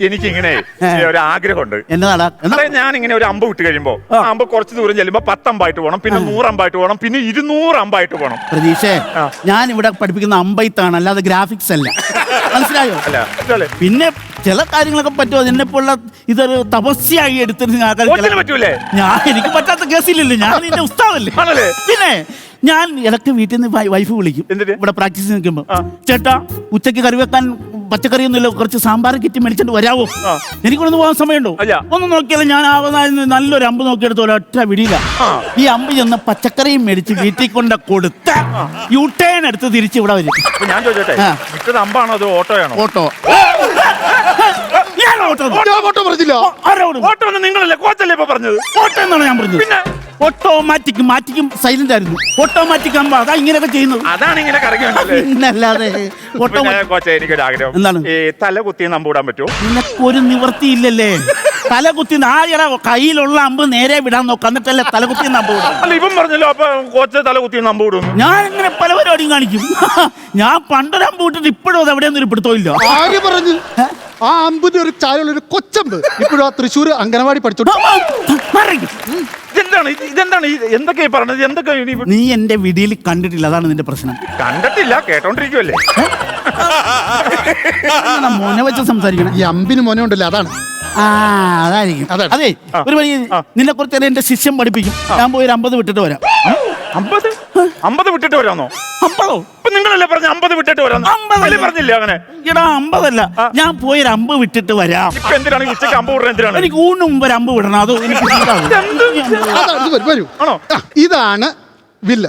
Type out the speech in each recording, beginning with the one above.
എനിക്കിങ്ങനെ. ഒരു ആഗ്രഹമുണ്ട് എന്നതാടാ? എന്നാ? അതായത് ഞാൻ ഇങ്ങനെ ഒരു അമ്പ് വിട്ട് കഴിയുമ്പോ ആ. അമ്പ് കുറച്ച് ദൂരം ചെല്ലുമ്പോ പത്തമ്പായിട്ട് പോകണം പിന്നെ നൂറമ്പായിട്ട് പോകണം പിന്നെ ഇരുന്നൂറ് അമ്പായിട്ട് പോകണം പ്രതീക്ഷേ ഞാൻ ഇവിടെ പഠിപ്പിക്കുന്ന അമ്പൈത്താണ് അല്ലാതെ ഗ്രാഫിക്സ് അല്ല. മനസ്സിലായോ? അല്ല പിന്നെ ചില കാര്യങ്ങളൊക്കെ പറ്റുമോ? എന്നെപ്പോലുള്ള ഇതൊരു തപസ്യായി എടുത്തിട്ട് പറ്റൂലേ? ഞാൻ എനിക്ക് പറ്റാത്ത കേസില്ലല്ലോ ഞാൻ നിന്റെ ഉസ്താവല്ലേ പിന്നെ ഞാൻ ഇടയ്ക്ക് വീട്ടിൽ നിന്ന് വൈഫ് വിളിക്കും. ഇവിടെ പ്രാക്ടീസ് നിൽക്കുമ്പോ. ആ. ചേട്ടാ ഉച്ചയ്ക്ക് കറി വെക്കാൻ പച്ചക്കറി ഒന്നുമില്ല കുറച്ച് സാമ്പാർ കിറ്റി മേടിച്ചിട്ട് വരാവോ. എനിക്കൊന്ന് പോകാൻ സമയമുണ്ടോ? ഒന്ന് നോക്കിയാലും ഞാൻ ആവുന്ന നല്ലൊരു അമ്പ് നോക്കിയെടുത്ത് ഒരൊറ്റ വിടിയില്ല. ഈ അമ്പ് ചെന്ന് പച്ചക്കറിയും മേടിച്ച് വീട്ടിൽ കൊണ്ട് കൊടുത്ത യൂട്ടേൺ എടുത്ത് തിരിച്ച് ഇവിടെ വരും. ഞാൻ ചോദിച്ചോട്ടെ. അമ്പാണോ അതോ ഓട്ടോയാണോ? ഓട്ടോ. ഓട്ടോ. പറഞ്ഞില്ല. ഓട്ടോ? നിങ്ങളല്ലേ കോച്ചല്ലേ ഇപ്പൊ പറഞ്ഞത്? ഓട്ടോ എന്നാണ് ഞാൻ പറഞ്ഞത്. പിന്നെ? ഓട്ടോമാറ്റിക് മാറ്റിക്കും സൈലന്റ് ആയിരുന്നു. ഓട്ടോമാറ്റിക് ആകുമ്പോ അതാ ഇങ്ങനെയൊക്കെ ചെയ്യുന്നത്. അതാണ് ഇങ്ങനെ കറങ്ങി വന്നത് പിന്നല്ലാതെ ഓട്ടോ പിന്നെ കോച്ച എനിക്കൊരു ആഗ്രഹം എന്താണ്? ഈ തല കുത്തി നമ്പൂടാൻ പറ്റുമോ? നിനക്കൊരു നിവർത്തിയില്ലല്ലേ തലകുത്തി ആയറ കയ്യിലുള്ള അമ്പ് നേരെ വിടാൻ നോക്കാം. എന്നിട്ടല്ലേ തലകുത്തി കുത്തി വിടാം അല്ല ഇവൻ പറഞ്ഞല്ലോ അപ്പൊ കോച്ച തല കുത്തി നമ്പൂടും ഞാൻ ഇങ്ങനെ പല പരിപാടിയും കാണിക്കും. ഞാൻ പണ്ടൊരു അമ്പ് വിട്ടിട്ട് ഇപ്പോഴും അത് എവിടെയൊന്നും ഒരു പിടുത്തമില്ല. ആര് പറഞ്ഞു? ആ അമ്പിന്റെ ഒരു ചായ ഒരു കൊച്ചമ്പ്. ഇപ്പോഴും ആ തൃശ്ശൂർ അംഗനവാടി ഇതെന്താണ്? ഇത് ഇതെന്താണ്? ഇത് എന്തൊക്കെയാ പറഞ്ഞത്? എന്തൊക്കെ ഇനി ഇവ- നീ എന്റെ വിടിയിൽ കണ്ടിട്ടില്ല അതാണ് നിന്റെ പ്രശ്നം. കണ്ടിട്ടില്ല കേട്ടോണ്ടിരിക്കുവല്ലേ? എന്താണ് മോനെ വെച്ച് സംസാരിക്കണം. ഈ അമ്പിന് മോനെ ഉണ്ടല്ലോ അതാണ്. ആ അതായിരിക്കും. അതാണ്. അതെ ആ. ഒരു വഴി. നിന്നെ കുറിച്ച് എന്റെ ശിഷ്യം പഠിപ്പിക്കും. ഞാൻ പോയി ഒരു അമ്പത് വിട്ടിട്ട് വരാം. അമ്പത്? അമ്പത് വിട്ടിട്ട് വരാന്നോ? അമ്പതോ? ഇപ്പൊ നിങ്ങളല്ലേ പറഞ്ഞ അമ്പത് വിട്ടിട്ട് വരാന്ന്? അമ്പത്. പറഞ്ഞില്ല അങ്ങനെ? എടാ അമ്പതല്ല. ഞാൻ പോയി ഒരു അമ്പ് വിട്ടിട്ട് വരാം. ഇപ്പൊ എന്തിനാണ് ഉച്ചയ്ക്ക് അമ്പത് വിടണം എന്തിനാണ്? എനിക്ക് ഊണ് മുമ്പ് ഒരു അമ്പ് വിടണം. അതോ എനിക്ക് വരൂ, ആണോ? ഇതാണ് വില്ല.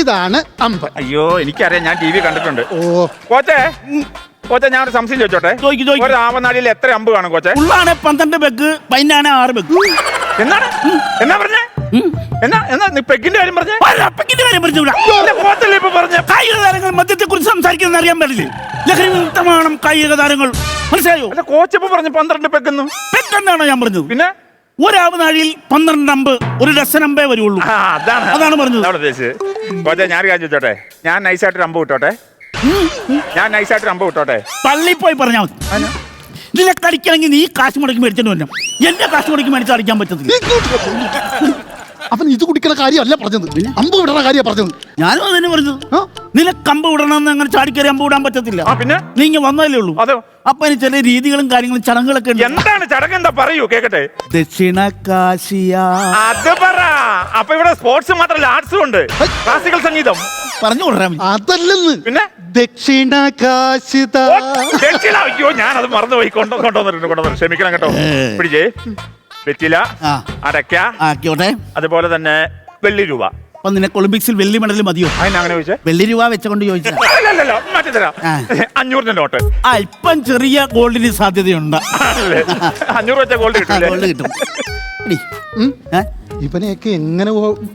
ഇതാണ് അമ്പ്. അയ്യോ എനിക്കറിയാം. ഞാൻ ടി വി കണ്ടിട്ടുണ്ട്. ഓ. കോച്ചേ കോച്ചേ ഞാൻ ഒരു സംശയം ചോദിച്ചോട്ടെ? ചോദിക്ക്, ചോദിക്ക്. ഒരു ആവനാടിയിൽ എത്ര അമ്പ് കാണും കോച്ചെ? ഉള്ളാണ് പന്ത്രണ്ട് ബെഗ് പൈനാണ് ആറ് ബെഗ്. എന്താണ്? എന്നാ പറഞ്ഞേ? എന്നാ എന്നാ നീ പെഗിന്റെ കാര്യം പറഞ്ഞേ? അപ്പക്കിന്റെ കാര്യം പറഞ്ഞു പറഞ്ഞ? കായിക താരങ്ങൾ മദ്യത്തെ കുറിച്ച് സംസാരിക്കുന്നത് അറിയാൻ പറ്റില്ലേ ലഹരി വിമുക്തമാണ് കായിക താരങ്ങൾ. മനസ്സിലായോ? അല്ല കോച്ച് ഇപ്പൊ പറഞ്ഞു പന്ത്രണ്ട് പെഗ്ഗെന്ന്? പെട്ടെന്നാണോ ഞാൻ പറഞ്ഞത്? പിന്നെ? ഒരാവ് നാഴിയിൽ പന്ത്രണ്ട് അമ്പ് ഒരു ഡസൻ അമ്പേ വരുള്ളൂ ആ അതാണ്. അതാണ് പറഞ്ഞത്. കോച്ചെ ഞാൻ കാര്യം ചോദിച്ചോട്ടെ? ഞാൻ നൈസായിട്ട് ഒരു അമ്പ് വിട്ടോട്ടെ? ഞാൻ നൈസായിട്ട് ഒരു അമ്പ് വിട്ടോട്ടെ? പള്ളി പോയി പറഞ്ഞാൽ മതി നിനക്ക് അടിക്കണമെങ്കിൽ നീ കാശ് മുടക്കി മേടിച്ചു വരണം. എന്റെ കാശ് മുടക്കി മേടിച്ച് അടിക്കാൻ പറ്റത്തില്ല. അവൻ ഇത് കുടിക്കണ കാര്യമല്ല പറഞ്ഞത്. അമ്പ് വിടണ കാര്യ പറഞ്ഞത്. ഞാനും അതന്നെ പറഞ്ഞത്. നില നിനക്ക് കമ്പ് വിടണമെന്ന് അങ്ങനെ ചാടിക്കറി അമ്പ് വിടാൻ പറ്റത്തില്ല. ആ പിന്നെ? നീ ഇങ്ങനെ വന്നതല്ലേ ഉള്ളൂ. അതെ. അപ്പൊ അതിന് ചില രീതികളും കാര്യങ്ങളും ചടങ്ങുകളൊക്കെ ഉണ്ട്. എന്താണ് ചടങ്ങ്? എന്താ പറയൂ കേക്കട്ടെ. ദക്ഷിണ കാശിയ. അത് പറ. അപ്പൊ ഇവിടെ സ്പോർട്സ് മാത്രമല്ല ആർട്സും ഉണ്ട്. ക്ലാസിക്കൽ സംഗീതം. പറഞ്ഞു കൊടുക്കാൻ അതല്ലെന്ന്. പിന്നെ? ദക്ഷിണ കാശിത. ദക്ഷിണ. അയ്യോ ഞാൻ അത് മറന്നുപോയി. കൊണ്ടു കൊണ്ടുവന്നിട്ടുണ്ട് കൊണ്ടുവന്നു ക്ഷമിക്കണം കേട്ടോ. പിടിച്ചേ. വെറ്റില ആ. അടയ്ക്ക ആക്കിയോട്ടെ അതുപോലെ തന്നെ വെള്ളി രൂപ. അപ്പൊ നിനക്ക് ഒളിമ്പിക്സിൽ വെള്ളി മെഡൽ മതിയോ? അതിന് അങ്ങനെ ചോദിച്ചേ? വെള്ളി രൂപ വെച്ചുകൊണ്ട് ചോദിച്ചാ അല്ലല്ലോ മാറ്റി തരാം. ആ. അഞ്ഞൂറിന്റെ നോട്ട്. അല്പം ചെറിയ ഗോൾഡിന് സാധ്യതയുണ്ട്. അല്ലേ? അഞ്ഞൂറ് വെച്ച ഗോൾഡ് കിട്ടില്ലേ? ഗോൾഡ് കിട്ടും. എടി, ഉം? ഏ? ഇവനെയൊക്കെ എങ്ങനെ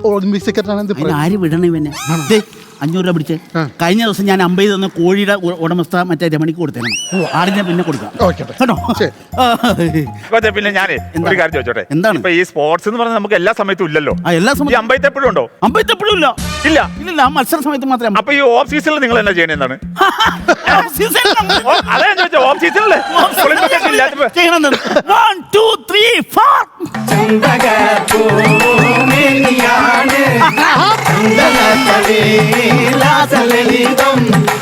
ഒളിമ്പിക്സ് സെക്രട്ടറിയാണ് ഇത് അതിന് ആര് വിടണം ഇവനെ? ദേ, അഞ്ഞൂറ് രൂപ പിടിച്ച് കഴിഞ്ഞ ദിവസം ഞാൻ അമ്പത് തന്ന കോഴിയുടെ ഉടമസ്ഥ മറ്റേ രമണിക്ക് കൊടുത്തേക്കണം ആടിനെ പിന്നെ കൊടുക്കാം. ഓക്കേ. കേട്ടോ. പിന്നെ ഞാനേ എന്താ? ഒരു കാര്യം ചോദിച്ചോട്ടെ? എന്താണ്? ഇപ്പൊ ഈ സ്പോർട്സ് എന്ന് പറഞ്ഞാൽ നമുക്ക് എല്ലാ സമയത്തും ഇല്ലല്ലോ. ആ എല്ലാ ഈ സമയത്തും അമ്പയത്ത് എപ്പോഴും ഉണ്ടോ? അമ്പത് എപ്പോഴും ഇല്ല. ഇല്ല. ഇല്ല ആ മത്സര സമയത്ത് മാത്രമേ അപ്പൊ ഈ ഓഫ് സീസണിൽ നിങ്ങൾ എന്നാ ചെയ്യണേ എന്താണ്? സീസൺ നമ്മൾ- ഓ, അതാ ഞാൻ ചോദിച്ചത് ഓഫ് സീസണിൽ ഒളിമ്പിക്സ് ഇല്ലാത്തപ്പോ ചെയ്യണം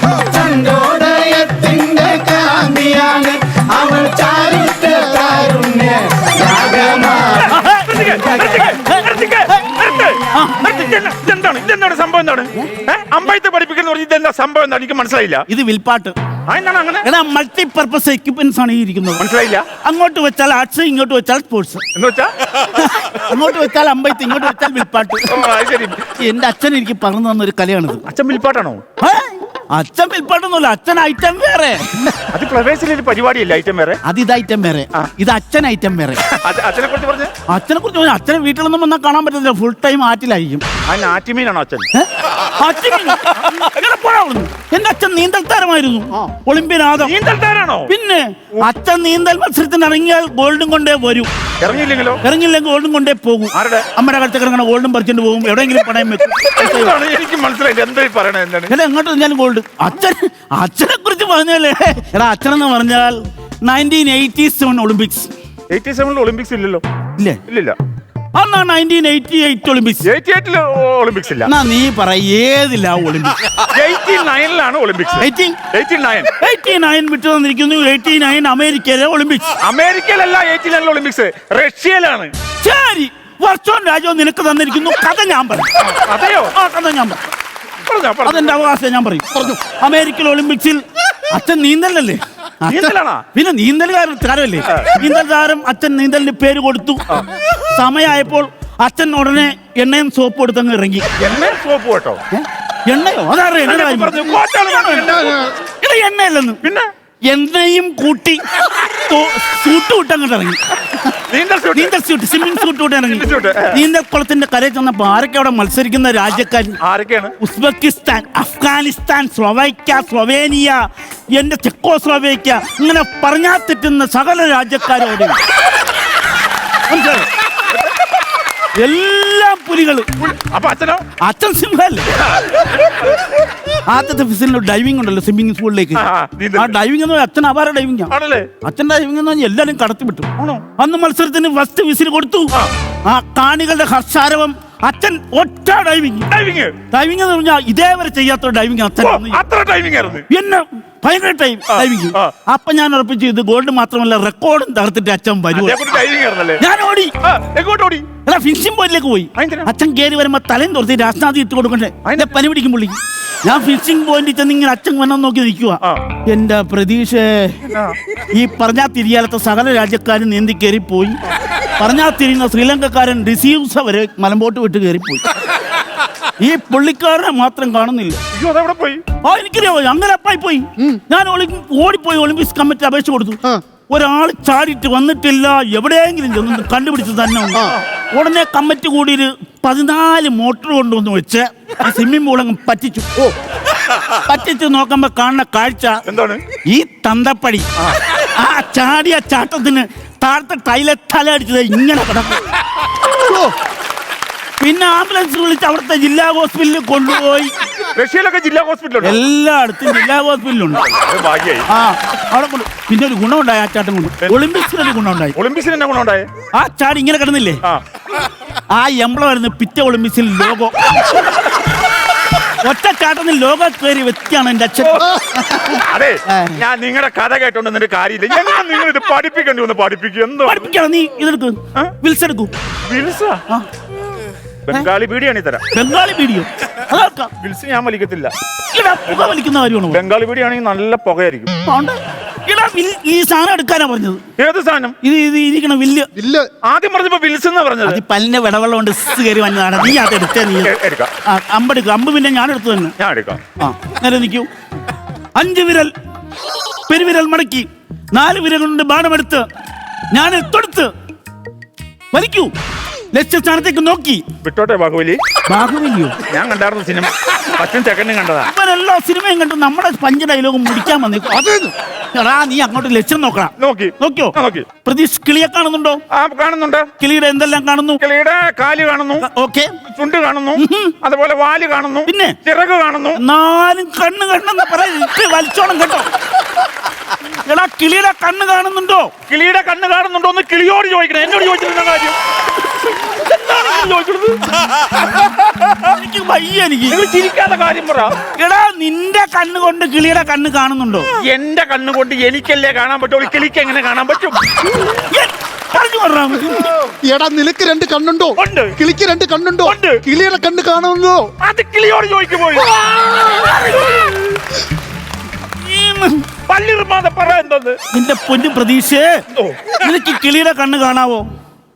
ഫോർ ചന്ദ്രോദയത്തിന്റെ കാന്തിയാണ് അവൾ ചാരുറ്റ കാരുണ്യ ഇതെന്താണ്? ഇതെന്താണ് സംഭവം എന്താണ്? അമ്പയത്ത് പഠിപ്പിക്കുന്ന പറഞ്ഞ് ഇതെന്താ സംഭവം എന്താണ്? എനിക്ക് മനസ്സിലായില്ല. ഇത് വിൽപ്പാട്ട്. അങ്ങനെ? മൾട്ടി പർപ്പസ് എക്യുപ്മെന്റ്സ് ആണ് ഈ ഇരിക്കുന്നത്. മനസ്സിലായില്ല. അങ്ങോട്ട് വെച്ചാൽ ആർട്സ് ഇങ്ങോട്ട് വെച്ചാൽ സ്പോർട്സ് എന്ന് വെച്ചാ? അങ്ങോട്ട് വെച്ചാൽ അമ്പയത്ത് ഇങ്ങോട്ട് വെച്ചാൽ വിൽപ്പാട്ട്. എന്റെ അച്ഛൻ എനിക്ക് പറഞ്ഞു തന്ന ഒരു കലയാണിത്. അച്ഛൻ വിൽപ്പാട്ടാണോ? അച്ഛൻ വിൽപ്പാട്ടൊന്നുമില്ല അച്ഛൻ ഐറ്റം വേറെ. അത് ഒരു പരിപാടിയില്ല ഐറ്റം വേറെ? അത് ഇത് ഐറ്റം വേറെ. ഇത് അച്ഛൻ ഐറ്റം വേറെ. അച്ഛനെ കുറിച്ച് പറഞ്ഞു? അച്ഛനെ കുറിച്ച് അച്ഛനെ വീട്ടിലൊന്നും വന്നാൽ കാണാൻ പറ്റത്തില്ല ഫുൾ ടൈം ആറ്റിലായിരിക്കും ആറ്റിമീനാണോ അച്ഛൻ. എന്റെ അച്ഛൻ നീന്തൽ താരമായിരുന്നു. Olympian Adam. നീന്തൽ താരാണോ? പിന്നെ അച്ഛൻ നീന്തൽ മത്സരത്തിന് ഇറങ്ങിയാൽ ഗോൾഡും കൊണ്ടേ വരും. ഇറങ്ങിയില്ലെങ്കിലോ? ഇറങ്ങില്ലെങ്കിൽ ഗോൾഡും കൊണ്ടേ പോകും. ആരുടെ? അമ്മയുടെ കഴുത്ത് കിടങ്ങണ ഗോൾഡും പറിച്ചിട്ട് പോകും. എവിടെയെങ്കിലും പണയം വെക്കും. എന്താണ്? എനിക്ക് മനസ്സിലായില്ല. എന്താ ഈ പറയണത്? എന്താണ്? എടാ എങ്ങോട്ട് ഞാൻ ഗോൾഡ്. അച്ഛൻ അച്ഛനെ കുറിച്ച് പറഞ്ഞല്ലേ? എടാ അച്ഛനെന്ന് പറഞ്ഞാൽ nineteen eighty seven Olympics eighty സെവനിൽ ഒളിമ്പിക്സ് ഇല്ലല്ലോ. ഇല്ല? ഇല്ലില്ല. അന്നാ nineteen eighty eight Olympics eighty Olympics ഇല്ല. എന്നാ നീ പറ ഏതില്ല Olympics eighty നയനിലാണ് Olympics eighteen eighty nine eighty nine വിട്ടു തന്നിരിക്കുന്നു എയ്റ്റി നയൻ അമേരിക്കയിലെ ഒളിമ്പിക്സ് അമേരിക്കയിലല്ല എയ്റ്റി ഒളിമ്പിക്സ് റഷ്യയിലാണ്. ശരി. വർഷവും രാജ്യവും നിനക്ക് തന്നിരിക്കുന്നു. കഥ ഞാൻ പറയും. അതെയോ ആ കഥ ഞാൻ പറയും. പറഞ്ഞോ പറഞ്ഞോ. അതെന്റെ അവകാശം ഞാൻ പറയും. പറഞ്ഞു. അമേരിക്കൻ ഒളിമ്പിക്സിൽ അച്ഛൻ നീന്തലല്ലേ? അച്ഛൻ- നീന്തലാണോ? പിന്നെ നീന്തലുകാരൻ താരമല്ലേ നീന്തൽ താരം അച്ഛൻ നീന്തലിന് പേര് കൊടുത്തു. സമയമായപ്പോൾ അച്ഛൻ ഉടനെ എണ്ണയും സോപ്പ് എടുത്തങ്ങ് ഇറങ്ങി. എണ്ണയും സോപ്പ് കേട്ടോ? എണ്ണയോ? അതാറ് എണ്ണ എണ്ണയല്ലെന്ന്. പിന്നെ? എണ്ണയും കൂട്ടി സൂട്ട് വിട്ടങ്ങോട്ട് ഇറങ്ങി. നീന്തൽ സ്യൂട്ട്. സ്യൂട്ട് സ്വിമ്മിംഗ് സൂട്ട് വിട്ട് ഇറങ്ങി. നീന്തൽക്കുളത്തിന്റെ കുളത്തിന്റെ കരയിൽ ചെന്നപ്പോ ആരൊക്കെ അവിടെ മത്സരിക്കുന്ന രാജ്യക്കാർ ആരൊക്കെയാണ്? ഉസ്ബെക്കിസ്ഥാൻ അഫ്ഗാനിസ്ഥാൻ സ്ലൊവൈക്ക സ്ലൊവേനിയ എന്റെ ചെക്കോ സ്ലൊവേക്ക ഇങ്ങനെ പറഞ്ഞാ തെറ്റുന്ന സകല രാജ്യക്കാരോട്. മനസ്സിലായോ? എല്ലാം പുലികൾ അപ്പൊ അച്ഛനോ? അച്ഛൻ സിംഹല്ലേ? ആദ്യത്തെ ഫിസിലിന് ഡൈവിംഗ് ഉണ്ടല്ലോ സ്വിമ്മിംഗ് സ്കൂളിലേക്ക് ആ. ഡൈവിംഗ് എന്ന് അച്ഛൻ അപാര ഡൈവിംഗ് അച്ഛൻ ഡൈവിംഗ് എന്ന് എല്ലാരും കടത്തി വിട്ടു? അന്ന് മത്സരത്തിന് ഫസ്റ്റ് വിസിൽ കൊടുത്തു. ആ കാണികളുടെ ഹർഷാരവം അച്ഛൻ ഒറ്റ ഡൈവിംഗ് ഡൈവിങ് ഡൈവിംഗ് എന്ന് പറഞ്ഞാൽ ഇതേവരെ ചെയ്യാത്ത ഡൈവിംഗ് അച്ഛൻ അത്ര ഡൈവിങ് ആയിരുന്നു. എന്നെ ഭയങ്കര ടൈം ഡൈവിംഗ്. അപ്പൊ ഞാൻ ഉറപ്പിച്ചു ഇത് ഗോൾഡ് മാത്രമല്ല റെക്കോർഡും തകർത്തിട്ട് അച്ഛൻ വരുമോ ഡൈവിങ് ഞാൻ ഓടി. ഓടി? അല്ല ഫിഷിംഗ് പോയിന്റിലേക്ക് പോയി? അച്ഛൻ കയറി വരുമ്പോ തലയും തുറത്തി രാഷ്ട്രാതി ഇട്ട് കൊടുക്കണ്ടേ? അതിന്റെ പനി പിടിക്കും പുള്ളി. ഞാൻ ഫിഷിംഗ് പോയിന്റിൽ ചെന്ന് ഇങ്ങനെ അച്ഛൻ വണ്ണം നോക്കി നിൽക്കുക. എന്റെ പ്രതീക്ഷ. ഈ പറഞ്ഞാ തിരിയാലത്തെ സകല രാജ്യക്കാരും നീന്തി കയറി പോയി പറഞ്ഞാ തിരിയുന്ന ശ്രീലങ്കക്കാരൻ റിസീവ്സ് വരെ മലമ്പോട്ട് വിട്ട് കയറിപ്പോയി. ഈ പുള്ളിക്കാരനെ മാത്രം കാണുന്നില്ല. അതെവിടെ പോയി? ആ എനിക്കറിയാമോ അങ്ങനെ അപ്പായി പോയി. ഞാൻ ഓടിപ്പോയി ഒളിമ്പിക്സ് കമ്മിറ്റി അപേക്ഷ കൊടുത്തു. ഒരാൾ ചാടിയിട്ട് വന്നിട്ടില്ല എവിടെയെങ്കിലും ചെന്ന് കണ്ടുപിടിച്ച് തന്നെ ഉണ്ട് ഉടനെ കമ്മിറ്റി കൂടി ഒരു പതിനാല് മോട്ടർ കൊണ്ടുവന്ന് വെച്ച് ആ സ്വിമ്മിംഗ് പൂൾ അങ്ങ് പറ്റിച്ചു. പറ്റിച്ച് നോക്കുമ്പോ കാണുന്ന കാഴ്ച എന്താണ്? ഈ തന്തപ്പടി. ആ ചാടിയ ചാട്ടത്തിന് താഴത്തെ ടൈലെ തല അടിച്ചത് ഇങ്ങനെ കിടക്കും പിന്നെ ആംബുലൻസ് വിളിച്ച് അവിടുത്തെ ജില്ലാ ഹോസ്പിറ്റലിൽ കൊണ്ടുപോയി. റഷ്യയിലൊക്കെ ജില്ലാ ഹോസ്പിറ്റലുണ്ട് എല്ലായിടത്തും ജില്ലാ ഹോസ്പിറ്റലുണ്ട് ഭാഗ്യായി. ആ അവിടെ കൊണ്ട് പിന്നെ ഒരു ഗുണമുണ്ടായി ആ ചാട്ടം കൊണ്ട്. ഒളിമ്പിക്സിന് ഒരു ഗുണമുണ്ടായി. ഒളിമ്പിക്സിന് എന്നെ ഗുണമുണ്ടായേ? ആ ചാടി ഇങ്ങനെ കിടന്നില്ലേ? ആ. ആയിരുന്നു പിറ്റ ഒളിമ്പിക്സിൽ ലോഗോ ഒറ്റ ലോക കയറി വ്യക്തിയാണ് എന്റെ അച്ഛൻ. അതെ ഞാൻ നിങ്ങളുടെ കഥ കേട്ടോണ്ട് കാര്യമില്ല. ഞാൻ നിങ്ങൾ ഇത് പഠിപ്പിക്കേണ്ടി വന്ന് പഠിപ്പിക്കും? എന്തോ? പഠിപ്പിക്കണം നീ ഇതെടുക്ക്. ആ? വിൽസ് എടുക്കൂ. വിൽസ? ബംഗാളി ബീഡിയാണ് തരാം. ബംഗാളി പീടിയോ വിൽസ് ഞാൻ വലിക്കത്തില്ല പുക വലിക്കുന്ന കാര്യമാണ്? ബംഗാളി ബീഡിയാണെങ്കിൽ നല്ല പുകയായിരിക്കും. ഈ സാധനം എടുക്കാനാ പറഞ്ഞത്. ഏത് സാധനം? ഇത് ഇത് ഇരിക്കണ വില്ല്. വില്ല്. ആദ്യം പറഞ്ഞപ്പോ വിൽസ് എന്നാ പറഞ്ഞത്. അത് പല്ലിന്റെ വിടവെള്ളം കൊണ്ട് സ് കയറി വന്നതാണ്. നീ അത് എടുത്തേ നീ. എ- എടുക്കാം. ആ, അമ്പെടുക്കുക അമ്പ് പിന്നെ ഞാൻ എടുത്തു തന്നെ. ഞാൻ എടുക്കാം. ആ നേരെ നിൽക്കൂ. അഞ്ച് വിരൽ പെരുവിരൽ മടക്കി. നാല് വിരൽ കൊണ്ട് ബാണമെടുത്ത്. ഞാൻ തൊടുത്ത്. വലിക്കൂ. ലക്ഷ്യസ്ഥാനത്തേക്ക് നോക്കി. വിട്ടോട്ടെ ബാഹുബലി. ബാഹുബലിയോ? ഞാൻ കണ്ടായിരുന്നു സിനിമ. പറ്റും സെക്കൻഡും കണ്ടതാ. ഇവരെല്ലാ സിനിമയും കണ്ടു. നമ്മുടെ പഞ്ച് ഡയലോഗും മുടിക്കാൻ വന്നേക്കും. അതേന്ന് എടാ നീ അങ്ങോട്ട് ലക്ഷ്യം നോക്കണം നോക്കി. നോക്കിയോ? നോക്കി. പ്രതീഷ് കിളിയെ കാണുന്നുണ്ടോ? ആ കാണുന്നുണ്ട്. കിളിയുടെ എന്തെല്ലാം കാണുന്നു? കിളിയുടെ കാൽ കാണുന്നു. ഓക്കെ. ചുണ്ട് കാണുന്നു. അതുപോലെ വാൽ കാണുന്നു. പിന്നെ? ചിറക് കാണുന്നു. നാലും കണ്ണ് കണ്ണെന്ന് പറയാ. വലിച്ചോണം കേട്ടോ. എടാ കിളിയുടെ കണ്ണ് കാണുന്നുണ്ടോ? കിളിയുടെ കണ്ണ് കാണുന്നുണ്ടോ എന്ന് കിളിയോട് ചോദിക്കണം. എന്നോട് ചോദിച്ചിട്ടുണ്ടോ കാര്യം? എനിക്ക് വയ്യ എനിക്ക്. നിങ്ങൾ ചിരിക്കാത്ത കാര്യം പറ. എടാ നിന്റെ കണ്ണ് കൊണ്ട് കിളിയുടെ കണ്ണ് കാണുന്നുണ്ടോ? എന്റെ കണ്ണുകൊണ്ട് എനിക്കല്ലേ കാണാൻ പറ്റുള്ളൂ കിളിക്ക് എങ്ങനെ കാണാൻ പറ്റും? പറഞ്ഞു പറഞ്ഞാ എടാ നിനക്ക് രണ്ട് കണ്ണുണ്ടോ? ഉണ്ട്. കിളിക്ക് രണ്ട് കണ്ണുണ്ടോ? ഉണ്ട്. കിളിയുടെ കണ്ണ് കാണുന്നോ അത് കിളിയോട് ചോദിക്കുമ്പോൾ പല്ലിറുമാതെ പറ എന്തോന്ന്? നിന്റെ പൊന്നു പ്രതീക്ഷ ഓ. നിനക്ക് കിളിയുടെ കണ്ണ് കാണാവോ?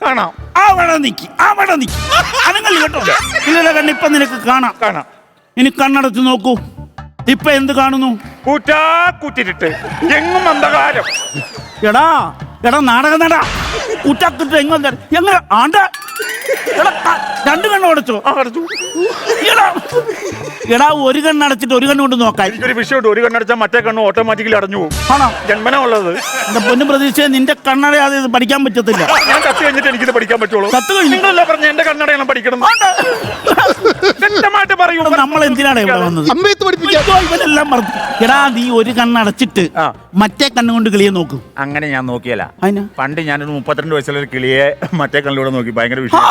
കാണാം. അവിടെ നിക്ക് അവിടെ നിക്ക്. അതുങ്ങൾ കേട്ടോ. ഇല്ലല്ല കണ്ണ ഇപ്പൊ നിനക്ക് കാണാം. കാണാം. ഇനി കണ്ണടച്ച് നോക്കൂ. ഇപ്പൊ എന്ത് കാണുന്നു? കൂറ്റാ കൂറ്റിട്ട് എങ്ങും അന്ധകാരം. എടാ എടാ നാടകം നടാ. കുറ്റാക്കിട്ട് എങ്ങനെ എങ്ങനെ ആണ്ട രണ്ട് കണ്ണു അടച്ചോ. അടച്ചു. എടാ. എടാ ഒരു കണ്ണ് അടച്ചിട്ട് ഒരു കണ്ണ് കൊണ്ട് നോക്കാൻ. എനിക്കൊരു വിഷയമുണ്ട്. ഒരു കണ്ണടച്ചാൽ മറ്റേ കണ്ണ് ഓട്ടോമാറ്റിക്കലി അടഞ്ഞു പോകും. ആണോ? ജന്മന ഉള്ളത് എന്റെ പൊന്നു പ്രതീക്ഷ നിന്റെ കണ്ണടയാതെ ഇത് പഠിക്കാൻ പറ്റത്തില്ല. ഞാൻ കത്ത് കഴിഞ്ഞിട്ട് എനിക്കിത് പഠിക്കാൻ പറ്റുള്ളൂ. കത്ത് കഴിഞ്ഞു. നിങ്ങളല്ല പറഞ്ഞ എന്റെ കണ്ണടയാണ് പഠിക്കണം നമ്മൾ എന്തിനാണ് ഇവിടെ വന്നത്? അമ്പയത്ത് പഠിപ്പിക്കാൻ. അയ്യോ, ഇവനെല്ലാം മറന്നു. എടാ നീ ഒരു കണ്ണടച്ചിട്ട് ആ. മറ്റേ കണ്ണുകൊണ്ട് കിളിയെ നോക്കും. അങ്ങനെ ഞാൻ നോക്കിയല്ല. അതിനാ? പണ്ട് ഞാനൊരു മുപ്പത്തിരണ്ട് വയസ്സുള്ള ഒരു കിളിയെ മറ്റേ കണ്ണിലൂടെ നോക്കി. ഭയങ്കര വിഷയം.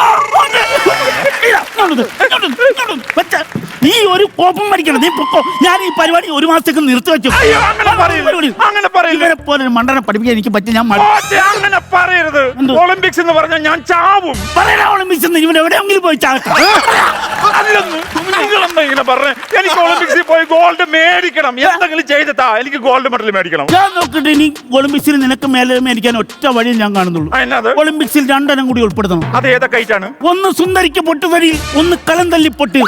നീ ഒരു കോപ്പം മരിക്കണം നീ പൊക്കോ ഞാൻ ഈ പരിപാടി ഒരു മാസത്തേക്ക് നിർത്തി വെച്ചു. അയ്യോ, അങ്ങനെ. അങ്ങനെ. ഇവരെ പോലെ ഒരു മണ്ടനെ പഠിപ്പിക്കാൻ എനിക്ക് പറ്റി ഞാൻ മടി- അങ്ങനെ പറയരുത്. എന്ത്? ഒളിമ്പിക്സ് എന്ന് പറഞ്ഞാൽ ഞാൻ ചാവും. പറയടാ ഒളിമ്പിക്സ് എന്ന് ഇവൻ എവിടെയെങ്കിലും പോയി ചാകട്ടെ. അല്ലെന്ന്. നിങ്ങളെന്താ ഇങ്ങനെ പറഞ്ഞേ? എനിക്ക് ഒളിമ്പിക്സിൽ പോയി ഗോൾഡ് മേടിക്കണം. എന്തെങ്കിലും ചെയ്തിട്ടാ എനിക്ക് ഗോൾഡ് മെഡൽ മേടിക്കണം. ഞാൻ നോക്കിട്ട് ഇനി ഒളിമ്പിക്സിൽ നിനക്ക് മേലെ മേടിക്കാൻ ഒറ്റ വഴി ഞാൻ കാണുന്നുള്ളൂ. ആ, എന്നാ അത്? ഒളിമ്പിക്സിൽ രണ്ടെണ്ണം കൂടി ഉൾപ്പെടുത്തണം. അത് ഏതൊക്കെ ഐറ്റാണ് ഒന്ന് സുന്ദരിക്ക് പൊട്ടുതരി ഒന്ന് കലം തല്ലി പൊട്ട്.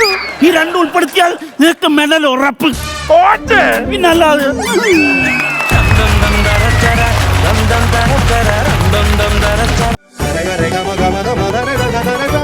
ഈ രണ്ടും ഉൾപ്പെടുത്തിയാൽ നിനക്ക് മെഡൽ ഉറപ്പ്. കോച്ച് പിന്നല്ലാതെ. Rega, rega, maga,